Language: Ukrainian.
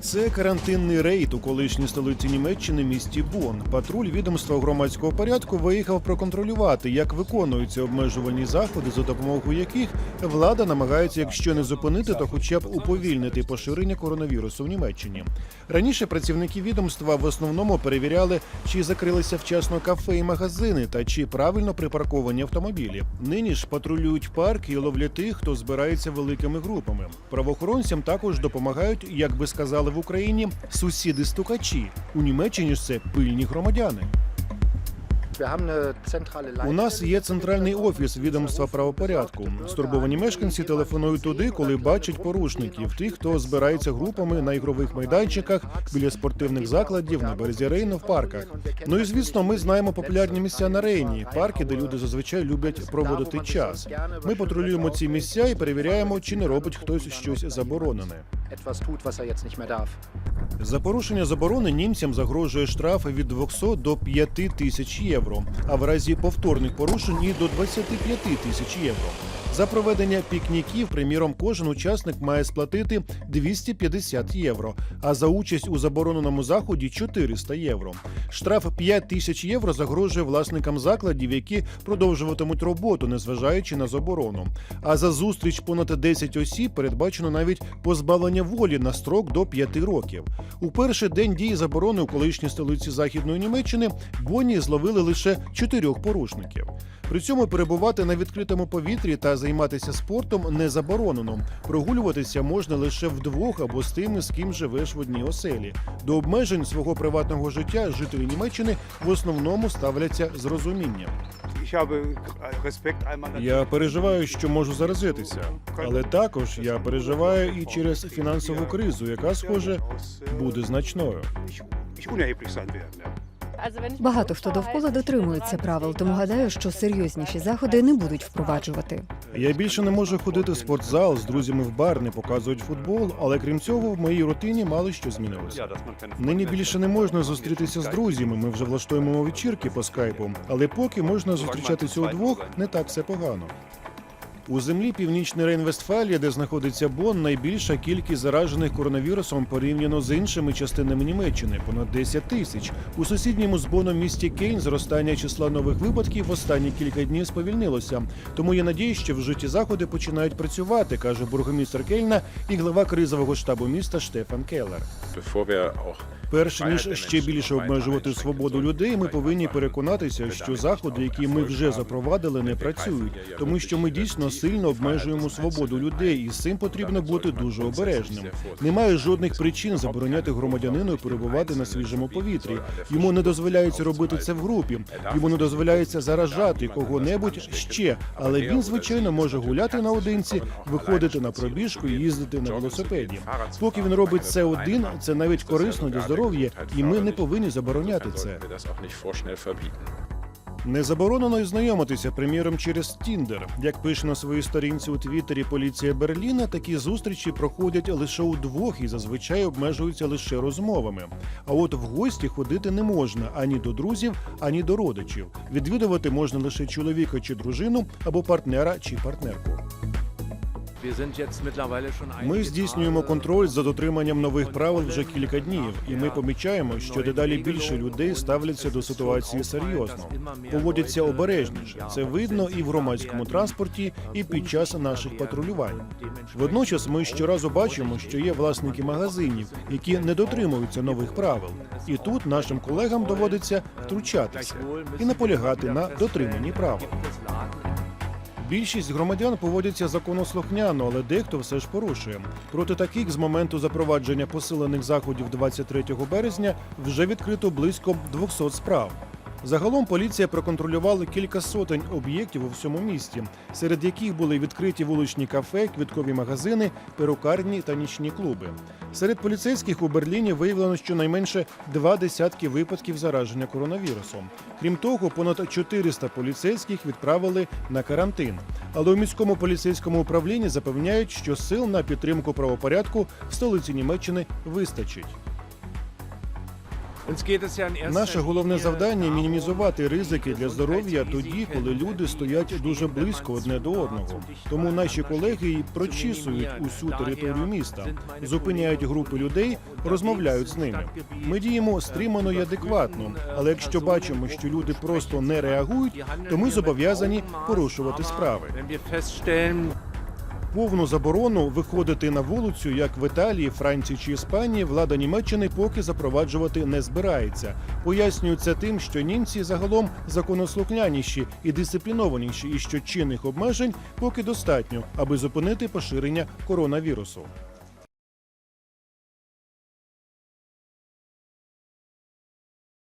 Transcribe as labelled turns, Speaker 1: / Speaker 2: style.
Speaker 1: Це карантинний рейд у колишній столиці Німеччини місті Бон. Патруль відомства громадського порядку виїхав проконтролювати, як виконуються обмежувальні заходи, за допомогою яких влада намагається, якщо не зупинити, то хоча б уповільнити поширення коронавірусу в Німеччині. Раніше працівники відомства в основному перевіряли, чи закрилися вчасно кафе і магазини, та чи правильно припарковані автомобілі. Нині ж патрулюють парк і ловлять тих, хто збирається великими групами. Правоохоронцям також допомагають, як би сказали в Україні, сусіди-стукачі. У Німеччині ж це пильні громадяни. У нас є центральний офіс відомства правопорядку. Стурбовані мешканці телефонують туди, коли бачать порушників, тих, хто збирається групами на ігрових майданчиках, біля спортивних закладів, на березі Рейну, в парках. Ну і звісно, ми знаємо популярні місця на Рейні, парки, де люди зазвичай люблять проводити час. Ми патрулюємо ці місця і перевіряємо, чи не робить хтось щось заборонене.
Speaker 2: Etwas tut, was er jetzt nicht mehr darf.
Speaker 1: За порушення заборони німцям загрожує штраф від 200 до 5 тисяч євро, а в разі повторних порушень і до 25 тисяч євро. За проведення пікніків, приміром, кожен учасник має сплатити 250 євро, а за участь у забороненому заході 400 євро. Штраф 5 тисяч євро загрожує власникам закладів, які продовжуватимуть роботу, незважаючи на заборону. А за зустріч понад 10 осіб передбачено навіть позбавлення волі на строк до 5 років. У перший день дії заборони у колишній столиці Західної Німеччини Бонні зловили лише чотирьох порушників. При цьому перебувати на відкритому повітрі та займатися спортом не заборонено. Прогулюватися можна лише вдвох або з тими, з ким живеш в одній оселі. До обмежень свого приватного життя жителі Німеччини в основному ставляться з розумінням. Я переживаю, що можу заразитися, але також я переживаю і через фінансову кризу, яка, схоже, буде значною.
Speaker 3: Багато хто довкола дотримується правил, тому гадаю, що серйозніші заходи не будуть впроваджувати.
Speaker 1: Я більше не можу ходити в спортзал з друзями в бар, не показують футбол, але крім цього, в моїй рутині мало що змінилося. Нині більше не можна зустрітися з друзями. Ми вже влаштуємо вечірки по скайпу, але поки можна зустрічатися удвох, не так все погано. У землі Північної Рейн-Вестфалія, де знаходиться Бон, найбільша кількість заражених коронавірусом порівняно з іншими частинами Німеччини понад 10 тисяч. У сусідньому з Боном місті Кейн зростання числа нових випадків в останні кілька днів сповільнилося. Тому є надія, що вжиті заходи починають працювати, каже бургомістр Кельна і глава кризового штабу міста Штефан Келлер.
Speaker 4: Bevor
Speaker 1: Перш ніж ще більше обмежувати свободу людей, ми повинні переконатися, що заходи, які ми вже запровадили, не працюють, тому що ми дійсно сильно обмежуємо свободу людей, і з цим потрібно бути дуже обережним. Немає жодних причин забороняти громадянину перебувати на свіжому повітрі. Йому не дозволяється робити це в групі. Йому не дозволяється заражати кого-небудь ще, але він звичайно може гуляти наодинці, виходити на пробіжку і їздити на велосипеді. Поки він робить це один, це навіть корисно для здоров'я, і ми не повинні забороняти це. Не заборонено й знайомитися, приміром, через Тіндер. Як пише на своїй сторінці у Твіттері поліція Берліна, такі зустрічі проходять лише у двох і зазвичай обмежуються лише розмовами. А от в гості ходити не можна ані до друзів, ані до родичів. Відвідувати можна лише чоловіка чи дружину або партнера чи партнерку. Ми здійснюємо контроль за дотриманням нових правил вже кілька днів, і ми помічаємо, що дедалі більше людей ставляться до ситуації серйозно, поводяться обережніше. Це видно і в громадському транспорті, і під час наших патрулювань. Водночас ми щоразу бачимо, що є власники магазинів, які не дотримуються нових правил. І тут нашим колегам доводиться втручатися і наполягати на дотриманні правил. Більшість громадян поводяться законослухняно, але дехто все ж порушує. Проти таких з моменту запровадження посилених заходів 23 березня вже відкрито близько 200 справ. Загалом поліція проконтролювала кілька сотень об'єктів у всьому місті, серед яких були відкриті вуличні кафе, квіткові магазини, перукарні та нічні клуби. Серед поліцейських у Берліні виявлено щонайменше два десятки випадків зараження коронавірусом. Крім того, понад 400 поліцейських відправили на карантин. Але у міському поліцейському управлінні запевняють, що сил на підтримку правопорядку в столиці Німеччини вистачить. Наше головне завдання мінімізувати ризики для здоров'я тоді, коли люди стоять дуже близько одне до одного. Тому наші колеги й прочісують усю територію міста, зупиняють групи людей, розмовляють з ними. Ми діємо стримано і адекватно, але якщо бачимо, що люди просто не реагують, то ми зобов'язані порушувати справи. Повну заборону виходити на вулицю, як в Італії, Франції чи Іспанії, влада Німеччини поки запроваджувати не збирається. Пояснюють це тим, що німці загалом законослухняніші і дисциплінованіші, і що чинних обмежень поки достатньо, аби зупинити поширення коронавірусу.